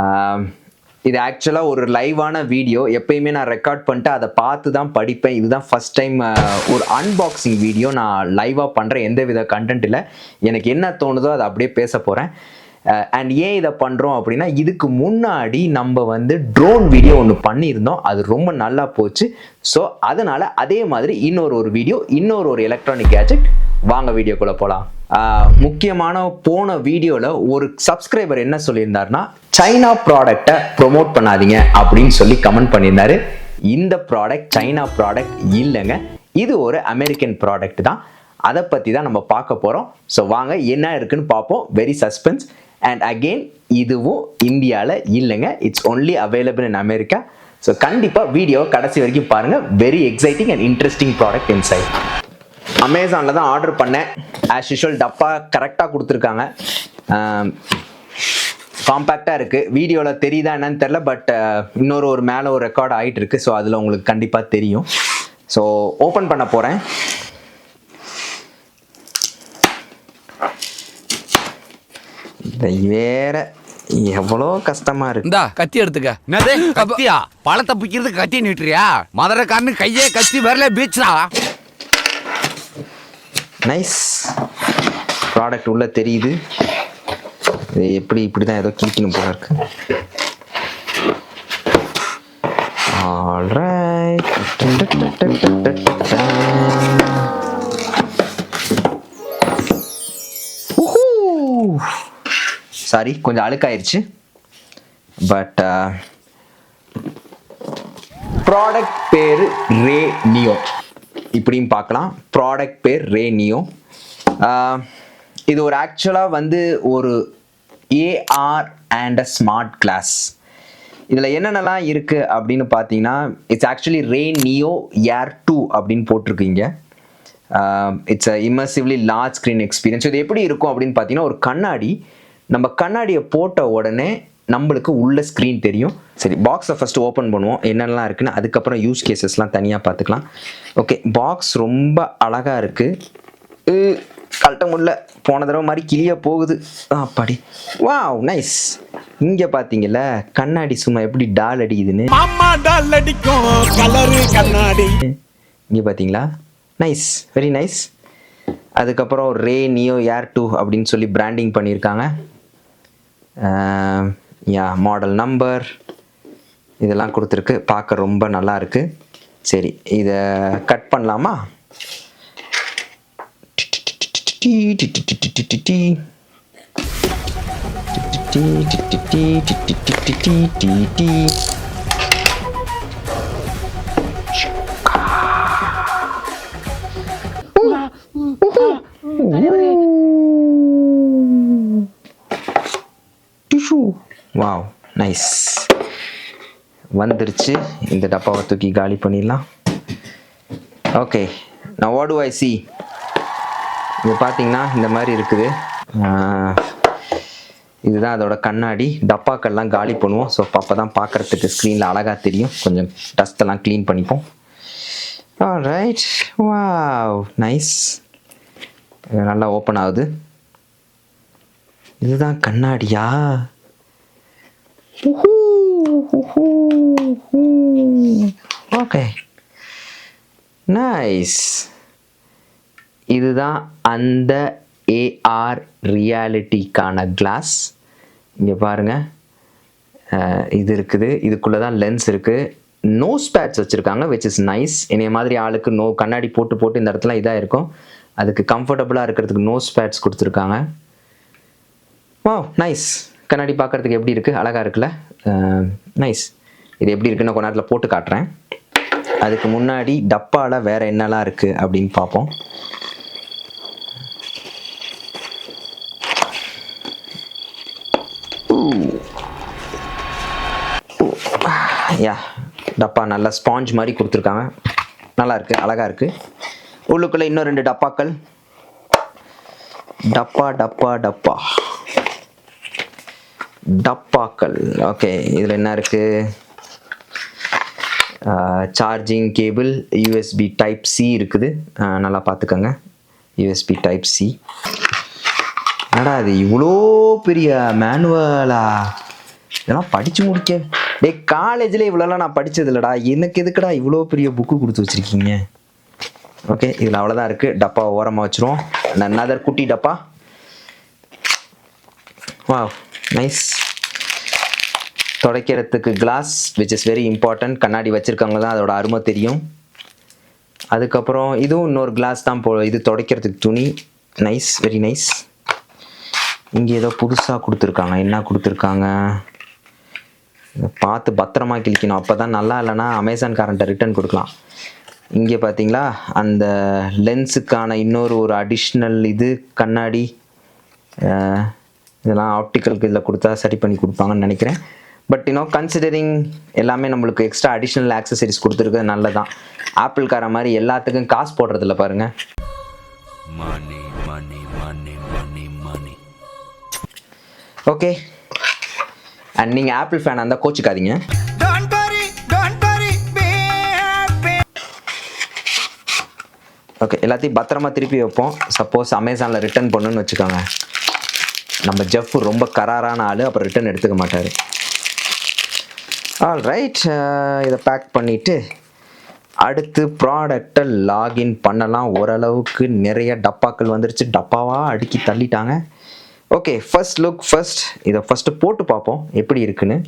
Um, இது ஆக்சுவலாக ஒரு லைவான வீடியோ எப்பயுமே நான் ரெக்கார்ட் பண்ணிட்டு அதை பார்த்து தான் படிப்பேன். இதுதான் ஃபஸ்ட் டைம் ஒரு அன்பாக்சிங் வீடியோ நான் லைவாக பண்ணுறேன் எந்த வித கண்டென்ட் இல்லை. எனக்கு என்ன தோணுதோ அதை அப்படியே பேச போகிறேன் அண்ட் ஏன் இதை பண்ணுறோம் அப்படின்னா இதுக்கு முன்னாடி நம்ம வந்து ட்ரோன் வீடியோ ஒன்று பண்ணியிருந்தோம். அது ரொம்ப நல்லா போச்சு. ஸோ அதனால் அதே மாதிரி இன்னொரு ஒரு வீடியோ இன்னொரு ஒரு எலக்ட்ரானிக் கேஜெட் வாங்க வீடியோக்குள்ளே போகலாம் முக்கியமான போன வீடியோவில் ஒரு சப்ஸ்கிரைபர் என்ன சொல்லியிருந்தாருன்னா சைனா ப்ராடக்டை ப்ரொமோட் பண்ணாதீங்க அப்படின்னு சொல்லி கமெண்ட் பண்ணியிருந்தாரு. இந்த ப்ராடக்ட் சைனா ப்ராடக்ட் இல்லைங்க. இது ஒரு அமெரிக்கன் ப்ராடக்ட் தான். அதை பற்றி தான் நம்ம பார்க்க போகிறோம் ஸோ வாங்க என்ன இருக்குன்னு பார்ப்போம். வெரி சஸ்பென்ஸ் அண்ட் அகெயின் இதுவும் இந்தியாவில் இல்லைங்க. It's only available in America so கண்டிப்பாக வீடியோ கடைசி வரைக்கும் பாருங்கள் very exciting and interesting product inside அமேசானில் தான் ஆர்டர் பண்ணேன். ஆஸ் யூஷுவல் டப்பா கரெக்டாக கொடுத்துருக்காங்க. காம்பேக்டாக இருக்குது வீடியோவில் தெரியுதா என்னன்னு தெரில பட் இன்னொரு ஒரு மேலே ஒரு ரெக்கார்ட் ஆகிட்டு இருக்கு. ஸோ அதில் உங்களுக்கு கண்டிப்பாக தெரியும். ஸோ ஓப்பன் பண்ண போகிறேன் வேற எவ்வளோ கஷ்டமாக இருக்கு. இந்தா கத்தி எடுத்துக்க. என்னது? கத்தியா? பழத்தை பிக்கிறது கத்தி நீட்டுறியா? மதுரைக்காரனு கையே கத்தி வரல பீச்ரா நைஸ் ப்ராடக்ட் உள்ளே தெரியுது. இது எப்படி இப்படி தான் ஏதோ கிழிக்கணும் போல இருக்கு. சாரி கொஞ்சம் அழுக்காயிருச்சு. பட் ப்ராடக்ட் பேர் ரே நியோ இப்படியும் பார்க்கலாம். ப்ராடக்ட் பேர் ரே நியோ இது ஒரு ஆக்சுவலாக வந்து ஒரு AR and a smart glass இதில் என்னென்னலாம் இருக்குது அப்படின்னு பார்த்தீங்கன்னா it's actually Ray Neo Air two அப்படின்னு போட்டிருக்கீங்க. It's a immersively large screen experience இது எப்படி இருக்கும் அப்படின்னு பார்த்தீங்கன்னா ஒரு கண்ணாடி நம்ம கண்ணாடியை போட்ட உடனே நம்மளுக்கு உள்ள ஸ்க்ரீன் தெரியும். சரி பாக்ஸை ஃபஸ்ட்டு ஓப்பன் பண்ணுவோம். என்னென்னலாம் இருக்குன்னு அதுக்கப்புறம் யூஸ் கேசஸ்லாம் தனியாக பார்த்துக்கலாம். ஓகே பாக்ஸ் ரொம்ப அழகாக இருக்குது கழட்ட முடியல. போன தடவை மாதிரி கிளிய போகுது. அப்பாடி வாவ் நைஸ் இங்கே பார்த்தீங்கல்ல கண்ணாடி சும்மா எப்படி டால் அடிக்குதுன்னு? இங்கே பார்த்தீங்களா நைஸ் வெரி நைஸ் அதுக்கப்புறம் ரே நியோ ஏர் டூ அப்படின்னு சொல்லி பிராண்டிங் பண்ணியிருக்காங்க. யா மாடல் நம்பர் இதெல்லாம் கொடுத்துருக்கு. பார்க்க ரொம்ப நல்லா இருக்குது சரி இதை கட் பண்ணலாமா? டி வாவ் நைஸ் வந்துருச்சு. இந்த டப்பாவை தூக்கி காலி பண்ணிடலாம். ஓகே நான் வாட் ஐ சி இது பார்த்தீங்கன்னா இந்த மாதிரி இருக்குது. இதுதான் அதோட கண்ணாடி. டப்பாக்கள்லாம் காலி பண்ணுவோம். ஸோ அப்போ தான் பார்க்குறதுக்கு ஸ்க்ரீனில் அழகாக தெரியும். கொஞ்சம் டஸ்ட்டெல்லாம் க்ளீன் பண்ணிப்போம். ரைட் வாவ் நைஸ் நல்லா ஓப்பன் ஆகுது. இதுதான் கண்ணாடியா? ஓகே நைஸ் இதுதான் அந்த ஏஆர் ரியாலிட்டிக்கான கிளாஸ் இங்கே பாருங்கள் இது இருக்குது. இதுக்குள்ளே தான் லென்ஸ் இருக்குது நோஸ் பேட்ஸ் வச்சுருக்காங்க விச் இஸ் நைஸ் என்னைய மாதிரி ஆளுக்கு நோ கண்ணாடி போட்டு போட்டு இந்த இடத்துல இதாக இருக்கும். அதுக்கு கம்ஃபர்டபுளாக இருக்கிறதுக்கு நோஸ் பேட்ஸ் கொடுத்துருக்காங்க. வா நைஸ் கண்ணாடி பார்க்கறதுக்கு எப்படி இருக்குது அழகாக இருக்குல்ல? நைஸ் இது எப்படி இருக்குன்னு கொஞ்ச நேரத்தில் போட்டு காட்டுறேன். அதுக்கு முன்னாடி டப்பாவில் வேறு என்னலாம் இருக்குது அப்படின்னு பார்ப்போம். யா டப்பா நல்லா ஸ்பாஞ்ச் மாதிரி கொடுத்துருக்காங்க. நல்லா இருக்குது அழகாக இருக்குது உள்ளுக்குள்ளே இன்னும் ரெண்டு டப்பாக்கள். டப்பா டப்பா டப்பா. டப்பாக்கள். ஓகே இதில் என்ன இருக்குது charging cable USB type C இருக்குது. நல்லா பார்த்துக்கோங்க. யூஎஸ்பி டைப் சி என்னடா இது இவ்வளோ பெரிய மேனுவலா இதெல்லாம் படித்து முடிக்க. டே காலேஜில் இவ்வளோலாம் நான் படித்தது இல்லைடா. எனக்கு எதுக்குடா இவ்வளோ பெரிய புக்கு கொடுத்து வச்சிருக்கீங்க? ஓகே இதில் அவ்வளோதான் இருக்குது டப்பா ஓரமாக வச்சிரும் நதர் குட்டி டப்பா. வா nice துடைக்கிறதுக்கு cloth which is very important கண்ணாடி வச்சுருக்கவங்க தான் அதோட அருமை தெரியும். அதுக்கப்புறம் இதுவும் இன்னொரு கிளாஸ் தான் போ இது துடைக்கிறதுக்கு துணி. நைஸ் வெரி நைஸ் இங்கே ஏதோ புதுசாக கொடுத்துருக்காங்க. என்ன கொடுத்துருக்காங்க? பார்த்து பத்திரமா கிழிக்கணும். அப்போ தான் நல்லா இல்லைன்னா அமேசான்காரன்ட்ட ரிட்டர்ன் கொடுக்கலாம். இங்கே பார்த்தீங்களா? அந்த லென்ஸுக்கான இன்னொரு ஒரு அடிஷ்னல் இது கண்ணாடி இதெல்லாம் ஆப்டிக்கலுக்கு இதில் கொடுத்தா சரி பண்ணி கொடுப்பாங்கன்னு நினைக்கிறேன். பட் இன்னும் கன்சிடரிங் எல்லாமே நம்மளுக்கு எக்ஸ்ட்ரா அடிஷ்னல் ஆக்சசரிஸ் கொடுத்துருக்கிறது நல்லதான் ஆப்பிள்கார மாதிரி எல்லாத்துக்கும் காசு போடுறதில்ல பாருங்கள் money money money money money okay and நீங்கள் ஆப்பிள் ஃபேனாக இருந்தால் கோச்சிக்காதீங்க. ஓகே எல்லாத்தையும் பத்திரமா திருப்பி வைப்போம். சப்போஸ் அமேசானில் ரிட்டர்ன் பண்ணுன்னு வச்சுக்கோங்க. நம்ம ஜெஃப் ரொம்ப கராரான ஆள் அப்புறம் ரிட்டர்ன் எடுத்துக்க மாட்டார். ஆல் ரைட் இதை பேக் பண்ணிவிட்டு அடுத்து ப்ராடக்டை லாகின் பண்ணலாம். ஓரளவுக்கு நிறைய டப்பாக்கள் வந்துருச்சு. டப்பாவாக அடுக்கி தள்ளிட்டாங்க. ஓகே ஃபர்ஸ்ட் லுக் ஃபர்ஸ்ட் இதை ஃபஸ்ட்டு போட்டு பார்ப்போம். எப்படி இருக்குன்னு.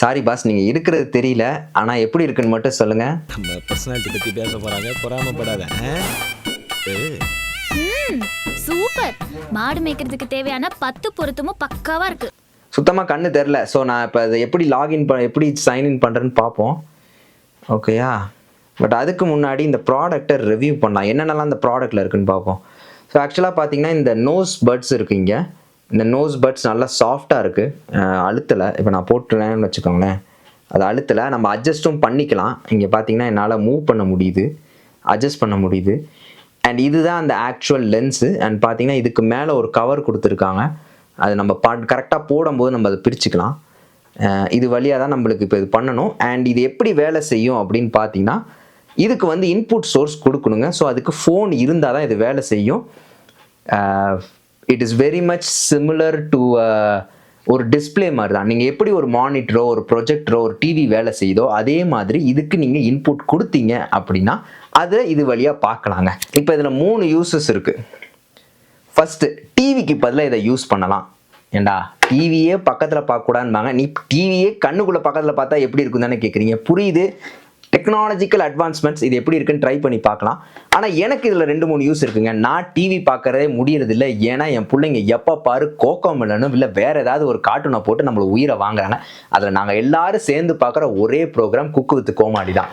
சாரி பாஸ் நீங்கள் இருக்கிறது தெரியல. ஆனால் எப்படி இருக்குன்னு மட்டும் சொல்லுங்கள் நம்ம பர்சனாலிட்டி பத்தி பேச போறாங்க. பொறாமப்படாத மாடு மேய்க்கிறதுக்கு தேவையான பத்து பொருத்தமும் பக்காவா இருக்கு. சுத்தமாக கண்ணு தெரில ஸோ நான் இப்போ அதை எப்படி லாகின் ப எப்படி சைன்இன் பண்ணுறேன்னு பார்ப்போம். ஓகேயா பட் அதுக்கு முன்னாடி இந்த ப்ராடக்ட்டை ரிவ்யூ பண்ணலாம். என்னென்னலாம் இந்த ப்ராடக்ட்டில் இருக்குன்னு பார்ப்போம். ஸோ ஆக்சுவலாக பார்த்தீங்கன்னா இந்த நோஸ் பட்ஸ் இருக்குது இங்கே. இந்த நோஸ் பட்ஸ் நல்லா சாஃப்டாக இருக்குது அழுத்தலை. இப்போ நான் போட்டுறேன்னு வச்சுக்கோங்களேன். அது அழுத்தலை. நம்ம அட்ஜஸ்ட்டும் பண்ணிக்கலாம். இங்கே பார்த்தீங்கன்னா என்னால் மூவ் பண்ண முடியுது. அட்ஜஸ்ட் பண்ண முடியுது. அண்ட் இதுதான் அந்த ஆக்சுவல் லென்ஸு அண்ட் பார்த்தீங்கன்னா இதுக்கு மேலே ஒரு கவர் கொடுத்துருக்காங்க. அது நம்ம பா கரெக்டாக போடும்போது நம்ம அதை பிரிச்சுக்கலாம். இது வழியாக தான் நம்மளுக்கு இப்போ இது பண்ணணும். அண்ட் இது எப்படி வேலை செய்யும் அப்படின்னு பார்த்தீங்கன்னா இதுக்கு வந்து இன்புட் சோர்ஸ் கொடுக்கணுங்க. ஸோ அதுக்கு ஃபோன் இருந்தால் தான் இது வேலை செய்யும். It is very much similar to ஒரு டிஸ்ப்ளே மாதிரி தான். நீங்கள் எப்படி ஒரு மானிட்டரோ ஒரு ப்ரொஜெக்டரோ ஒரு டிவி வேலை செய்யுதோ அதே மாதிரி இதுக்கு நீங்கள் இன்புட் கொடுத்தீங்க அப்படின்னா அதை இது வழியாக பார்க்கலாங்க. இப்போ இதில் மூணு யூசஸ் இருக்குது ஃபஸ்ட்டு டிவிக்கு பதிலாக இதை யூஸ் பண்ணலாம். ஏண்டா டிவியே பக்கத்தில் பார்க்கக்கூடாதுபாங்க நீ டிவியே கண்ணுக்குள்ளே பக்கத்தில் பார்த்தா எப்படி இருக்கும் தானே கேட்குறீங்க புரியுது? டெக்னாலஜிக்கல் அட்வான்ஸ்மெண்ட்ஸ் இது எப்படி இருக்குன்னு ட்ரை பண்ணி பார்க்கலாம். ஆனால் எனக்கு இதில் ரெண்டு மூணு யூஸ் இருக்குங்க. நான் டிவி பார்க்குறதே முடியறதில்ல. ஏன்னா என் பிள்ளைங்க எப்போ பாரு கோக்கம் இல்லைன்னு இல்லை வேற ஏதாவது ஒரு கார்ட்டூனை போட்டு நம்மளை உயிரை வாங்குறாங்க. அதில் நாங்கள் எல்லாரும் சேர்ந்து பார்க்குற ஒரே ப்ரோக்ராம் குக்கு வித்து கோமாடி தான்.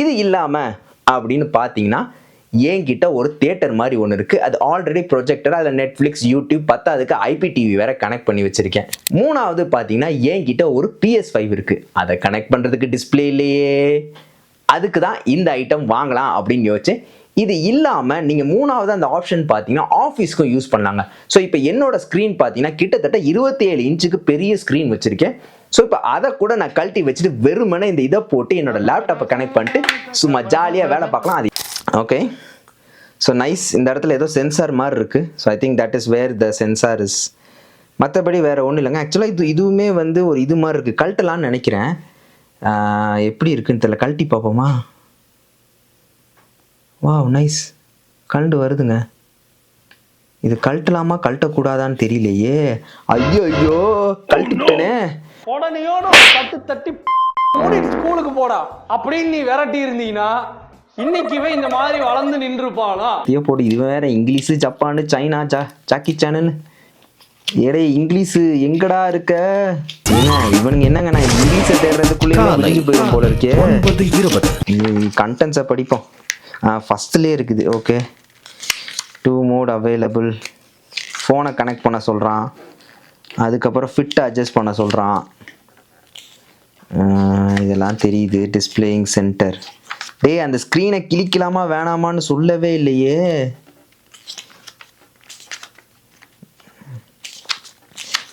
இது இல்லாமல் அப்படின்னு பார்த்தீங்கன்னா என்கிட்ட ஒரு தேட்டர் மாதிரி ஒன்று இருக்குது அது ஆல்ரெடி ப்ரொஜெக்டர் அதில் நெட்ஃப்ளிக்ஸ் யூடியூப் பத்தாவதுக்கு ஐபிடிவி வேற கனெக்ட் பண்ணி வச்சிருக்கேன். மூணாவது பார்த்தீங்கன்னா என்கிட்ட ஒரு பிஎஸ் ஃபைவ் இருக்குது அதை கனெக்ட் பண்ணுறதுக்கு டிஸ்பிளே இல்லையே. அதுக்கு தான் இந்த ஐட்டம் வாங்கலாம் அப்படின்னு யோசிச்சேன். இது இல்லாமல் நீங்கள் மூணாவது அந்த ஆப்ஷன் பார்த்தீங்கன்னா ஆஃபீஸ்க்கும் யூஸ் பண்ணலாங்க. ஸோ இப்போ என்னோட ஸ்க்ரீன் பார்த்தீங்கன்னா கிட்டத்தட்ட இருபத்தி ஏழு இன்ச்சுக்கு பெரிய ஸ்க்ரீன் வச்சுருக்கேன். ஸோ இப்போ அதை கூட நான் கழட்டி வச்சுட்டு வெறுமனே இந்த இதை போட்டு என்னோட லேப்டாப்பை கனெக்ட் பண்ணிட்டு சும்மா ஜாலியாக வேலை பார்க்கலாம். அது ஓகே ஸோ நைஸ் இந்த இடத்துல ஏதோ சென்சார் மாதிரி இருக்குது so I think that is where the sensor is மற்றபடி வேறு ஒன்றும் இல்லைங்க. ஆக்சுவலாக இது இதுவுமே வந்து ஒரு இது மாதிரி இருக்குது கழட்டலான்னு நினைக்கிறேன். எப்படி இருக்குன்னு தெரியல. கழட்டி பார்ப்போமா? வா நைஸ் கழண்டு வருதுங்க. இது கழட்டலாமா? கழட்டக்கூடாதான்னு தெரியலையே. ஐயோ ஐயோ கழட்டிட்டேனே. உடனேயோட தட்டு தட்டி மூடிட்டு ஸ்கூலுக்கு போடா. அப்படின்னு நீ விரட்டி இருந்தீங்கன்னா இன்னைக்கு இவன் இந்த மாதிரி வளர்ந்து நின்றுப்பானா ஐயோ போடு இது வேற இங்கிலீஷு ஜப்பானு சைனா ஜா ஜாக்கி சானன்னு ஏடே இங்கிலீஷு எங்கடா இருக்க? என்ன இவனுங்க என்னங்க நான் இங்கிலீஷை தேடுறதுக்குள்ளேயே முடிஞ்சு போயிடும் போல இருக்கே. ஒன்பது இருபது. கண்டென்ட்ஸை படிப்போம். ஃபஸ்ட்லேயே இருக்குது ஓகே டூ மோட் அவைலபிள் ஃபோனை கனெக்ட் பண்ண சொல்கிறான் அதுக்கப்புறம் ஃபிட்டை அட்ஜஸ்ட் பண்ண சொல்கிறான் இதெல்லாம் தெரியுது. டிஸ்பிளேயிங் சென்டர் டேய் அந்த ஸ்க்ரீனை கிளிக்கலாமா வேணாமான்னு சொல்லவே இல்லையே.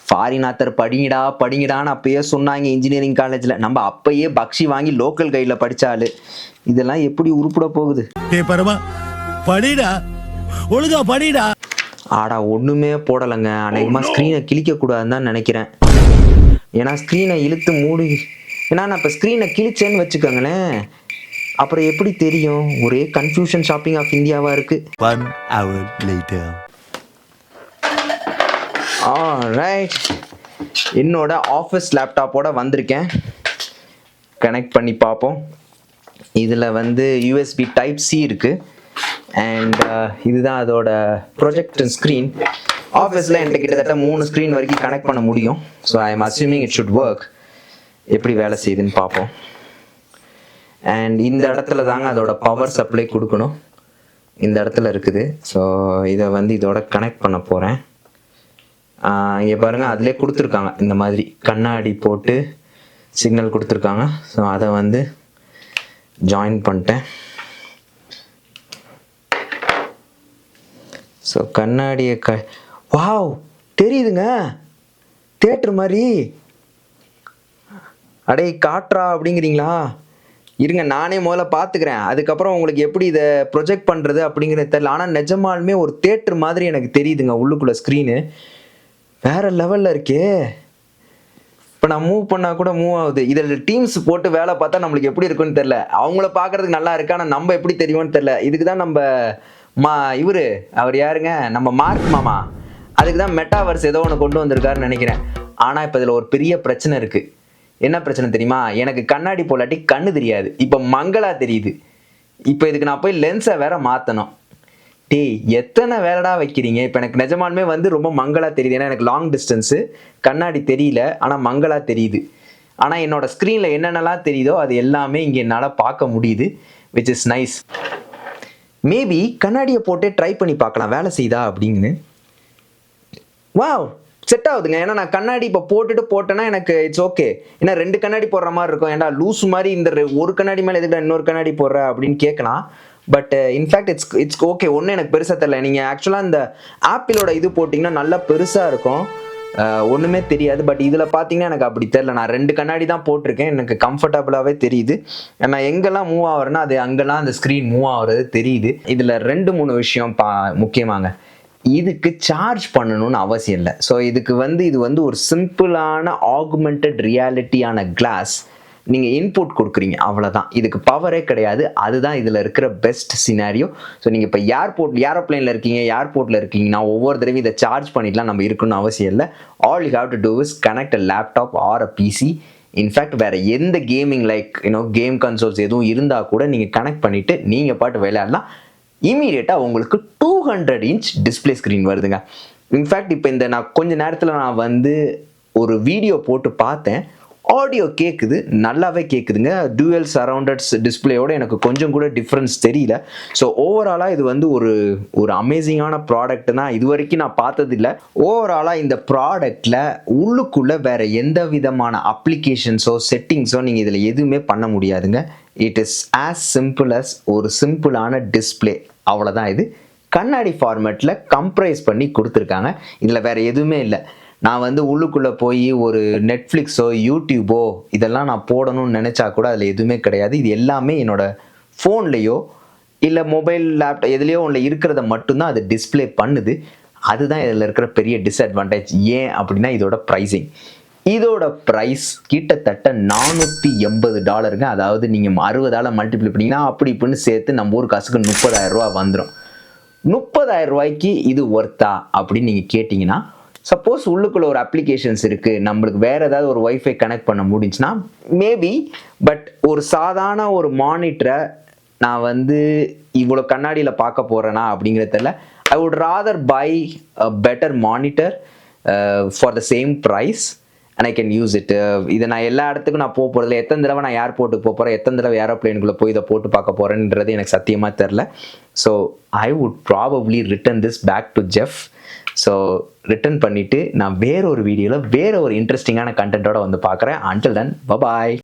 ஃபாரினாத்தர் படிங்கடா படிங்கடான்னு அப்பயே சொன்னாங்க இன்ஜினியரிங் காலேஜில் நம்ம அப்பயே பக்ஷி வாங்கி லோக்கல் கைடில் படித்தாள் இதெல்லாம் எப்படி உருப்பிட போகுது? படிடா. ஒழுங்கா படிடா. ஆடா ஒன்றுமே போடலைங்க. அநேகமாக ஸ்க்ரீனை கிழிக்கக்கூடாதுன்னு தான் நினைக்கிறேன். ஏன்னா ஸ்க்ரீனை இழுத்து மூடி ஏன்னா நான் இப்போ ஸ்க்ரீனை கிழிச்சேன்னு வச்சுக்கோங்களேன். அப்புறம் எப்படி தெரியும்? ஒரே கன்ஃபியூஷன் ஷாப்பிங் ஆஃப் இந்தியாவாக இருக்குது one hour later ah right என்னோட ஆஃபீஸ் லேப்டாப்போட வந்திருக்கேன். கனெக்ட் பண்ணி பார்ப்போம். இதில் வந்து யூஎஸ்பி டைப் சி இருக்குது அண்ட் uh, இதுதான் அதோட ப்ரொஜெக்டர் ஸ்க்ரீன் ஆஃபீஸில் என்கிட்ட கிட்டத்தட்ட மூணு ஸ்க்ரீன் வரைக்கும் கனெக்ட் பண்ண முடியும். So I am assuming it should work எப்படி வேலை செய்யுதுன்னு பார்ப்போம். அண்ட் இந்த இடத்துல தாங்க அதோட பவர் சப்ளை கொடுக்கணும். இந்த இடத்துல இருக்குது. ஸோ இதை வந்து இதோட கனெக்ட் பண்ண போகிறேன் இங்கே பாருங்க அதிலே கொடுத்துருக்காங்க. இந்த மாதிரி கண்ணாடி போட்டு சிக்னல் கொடுத்துருக்காங்க. ஸோ அதை வந்து ஜாயின் பண்ணிட்டேன். ஸோ கண்ணாடியை க வாவ் தெரியுதுங்க. தேட்டர் மாதிரி. அடே காட்டுறா அப்படிங்கிறீங்களா? இருங்க நானே முதல்ல பார்த்துக்கிறேன். அதுக்கப்புறம் உங்களுக்கு எப்படி இதை ப்ரொஜெக்ட் பண்ணுறது அப்படிங்கிறது தெரியல. ஆனால் நிஜமாலுமே ஒரு தேட்டர் மாதிரி எனக்கு தெரியுதுங்க உள்ளுக்குள்ளே ஸ்க்ரீனு வேற லெவலில் இருக்கே. இப்போ நான் மூவ் பண்ணால் கூட மூவ் ஆகுது. இதில் டீம்ஸ் போட்டு வேலை பார்த்தா நம்மளுக்கு எப்படி இருக்குன்னு தெரில அவங்கள பார்க்கறதுக்கு நல்லா இருக்கு? ஆனால் நம்ம எப்படி தெரியும்னு தெரில இதுக்கு தான் நம்ம மா இவரு அவர் யாருங்க? நம்ம மார்க் மாமா. அதுக்கு தான் மெட்டாவர்ஸ் ஏதோ ஒன்று கொண்டு வந்திருக்காருன்னு நினைக்கிறேன். ஆனால் இப்போ இதில் ஒரு பெரிய பிரச்சனை இருக்குது என்ன பிரச்சனை தெரியுமா? எனக்கு கண்ணாடி போலாட்டி கண்ணு தெரியாது. இப்போ மங்களா தெரியுது. இப்போ இதுக்கு நான் போய் லென்ஸை வேற மாற்றணும் டேய் எத்தனை வேலைடா வைக்கிறீங்க? இப்போ எனக்கு நிஜமானுமே வந்து ரொம்ப மங்களா தெரியுது. ஏன்னா எனக்கு லாங் டிஸ்டன்ஸு கண்ணாடி தெரியல. ஆனால் மங்களா தெரியுது. ஆனால் என்னோட ஸ்க்ரீனில் என்னென்னலாம் தெரியுதோ அது எல்லாமே இங்கே என்னால் பார்க்க முடியுது விச் இஸ் நைஸ் மேபி கண்ணாடியை போட்டே ட்ரை பண்ணி பார்க்கலாம். வேலை செய்யுதா அப்படின்னு. வாவ் செட் ஆகுதுங்க. ஏன்னா நான் கண்ணாடி இப்போ போட்டுட்டு போட்டேன்னா எனக்கு இட்ஸ் ஓகே ஏன்னா ரெண்டு கண்ணாடி போடுற மாதிரி இருக்கும். ஏன்டா லூஸ் மாதிரி இந்த ரெ- ஒரு கண்ணாடி மேலே எதுக்கு இன்னொரு கண்ணாடி போடுற அப்படின்னு கேட்கலாம். But in fact it's it's okay ஒன்றும் எனக்கு பெருசாக தெரியல. நீங்கள் ஆக்சுவலாக இந்த ஆப்பிளோட இது போட்டிங்கன்னா நல்லா பெருசாக இருக்கும். ஒன்றுமே தெரியாது பட் இதில் பார்த்தீங்கன்னா எனக்கு அப்படி தெரில நான் ரெண்டு கண்ணாடி தான் போட்டிருக்கேன். எனக்கு கம்ஃபர்டபுளாகவே தெரியுது. நான் எங்கெல்லாம் மூவ் ஆகுறேன்னா அது அங்கெல்லாம் அந்த ஸ்க்ரீன் மூவ் ஆகுறது தெரியுது. இதில் ரெண்டு மூணு விஷயம் பா முக்கியமாங்க. இதுக்கு சார்ஜ் பண்ணணும்னு அவசியம் இல்லை. ஸோ இதுக்கு வந்து இது வந்து ஒரு சிம்பிளான ஆகுமெண்டட் ரியாலிட்டியான கிளாஸ் நீங்கள் இன்புட் கொடுக்குறீங்க அவ்வளோதான் இதுக்கு பவரே கிடையாது. அதுதான் இதில் இருக்கிற பெஸ்ட் சினாரியோ ஸோ நீங்கள் இப்போ ஏர்போர்ட் ஏரோப்ளேனில் இருக்கீங்க ஏர்போர்ட்டில் இருக்கீங்கன்னா ஒவ்வொரு தடவையும் இதை சார்ஜ் பண்ணிட்டுலாம் நம்ம இருக்கணும்னு அவசியம் இல்லை. All you have to do is connect a laptop or a PC in fact வேறு எந்த gaming like you know game consoles எதுவும் இருந்தால் கூட நீங்கள் கனெக்ட் பண்ணிவிட்டு நீங்கள் பாட்டு விளையாடலாம். இமீடியட்டாக உங்களுக்கு two hundred inch display screen வருதுங்க. இன்ஃபேக்ட் இப்போ இந்த நான் கொஞ்ச நேரத்தில் நான் வந்து ஒரு வீடியோ போட்டு பார்த்தேன். ஆடியோ கேட்குது நல்லாவே கேட்குதுங்க டூயல் சரௌண்டட்ஸ் டிஸ்பிளேயோட எனக்கு கொஞ்சம் கூட டிஃப்ரென்ஸ் தெரியல. ஸோ ஓவராலாக இது வந்து ஒரு ஒரு அமேசிங்கான ப்ராடக்ட் தான். இது வரைக்கும் நான் பார்த்ததில்ல. ஓவராலாக இந்த ப்ராடக்டில் உள்ளுக்குள்ளே வேறு எந்த விதமான அப்ளிகேஷன்ஸோ செட்டிங்ஸோ நீங்கள் இதில் எதுவுமே பண்ண முடியாதுங்க. It is as simple as ஒரு சிம்பிளான டிஸ்பிளே அவ்வளோதான் இது. கண்ணாடி ஃபார்மேட்டில் கம்ப்ரைஸ் பண்ணி கொடுத்துருக்காங்க. இதில் வேறு எதுவுமே இல்லை. நான் வந்து உள்ளுக்குள்ளே போய் ஒரு நெட்ஃப்ளிக்ஸோ யூடியூபோ இதெல்லாம் நான் போடணும்னு நினச்சா கூட அதில் எதுவுமே கிடையாது. இது எல்லாமே என்னோட ஃபோன்லேயோ இல்லை மொபைல் லேப்டாப் எதுலேயோ ஒன்றில் இருக்கிறத மட்டும்தான் அது டிஸ்ப்ளே பண்ணுது. அதுதான் இதில் இருக்கிற பெரிய டிஸ்அட்வான்டேஜ் ஏன் அப்படின்னா இதோட ப்ரைஸிங் இதோட ப்ரைஸ் கிட்டத்தட்ட நானூற்றி எண்பது டாலருங்க. அதாவது நீங்கள் அறுபதால் மல்டிப்ளை பண்ணிங்கன்னா அப்படி இப்படின்னு சேர்த்து நம்ம ஊர் காசுக்கு முப்பதாயிரம் ரூபா வந்துடும் முப்பதாயிரம் ரூபாய்க்கு இது ஒர்த்தா அப்படின்னு நீங்கள் கேட்டிங்கன்னா சப்போஸ் உள்ளுக்குள்ள ஒரு அப்ளிகேஷன்ஸ் இருக்குது நம்மளுக்கு வேறு ஏதாவது ஒரு ஒய்ஃபை கனெக்ட் பண்ண முடிஞ்சுன்னா மேபி பட் ஒரு சாதாரண ஒரு மானிட்டரை நான் வந்து இவ்வளோ கண்ணாடியில் பார்க்க போகிறேனா அப்படிங்கிறதுல I would rather buy a better monitor for the same price and I can use it இதை நான் எல்லா இடத்துக்கும் நான் போக போகிறதில்ல எத்தனை தடவை நான் ஏர்போர்ட்டுக்கு போக போகிறேன் எத்தனை தடவை ஏரோப்ளேனுக்குள்ளே போய் இதை போட்டு பார்க்க போகிறேன்றது எனக்கு சத்தியமாக தெரில so I would probably return this back to Jeff so return பண்ணிவிட்டு நான் வேற ஒரு வீடியோவில் வேற ஒரு இன்ட்ரெஸ்டிங்கான கண்டென்ட்டோட வந்து பார்க்குறேன். Until then bye bye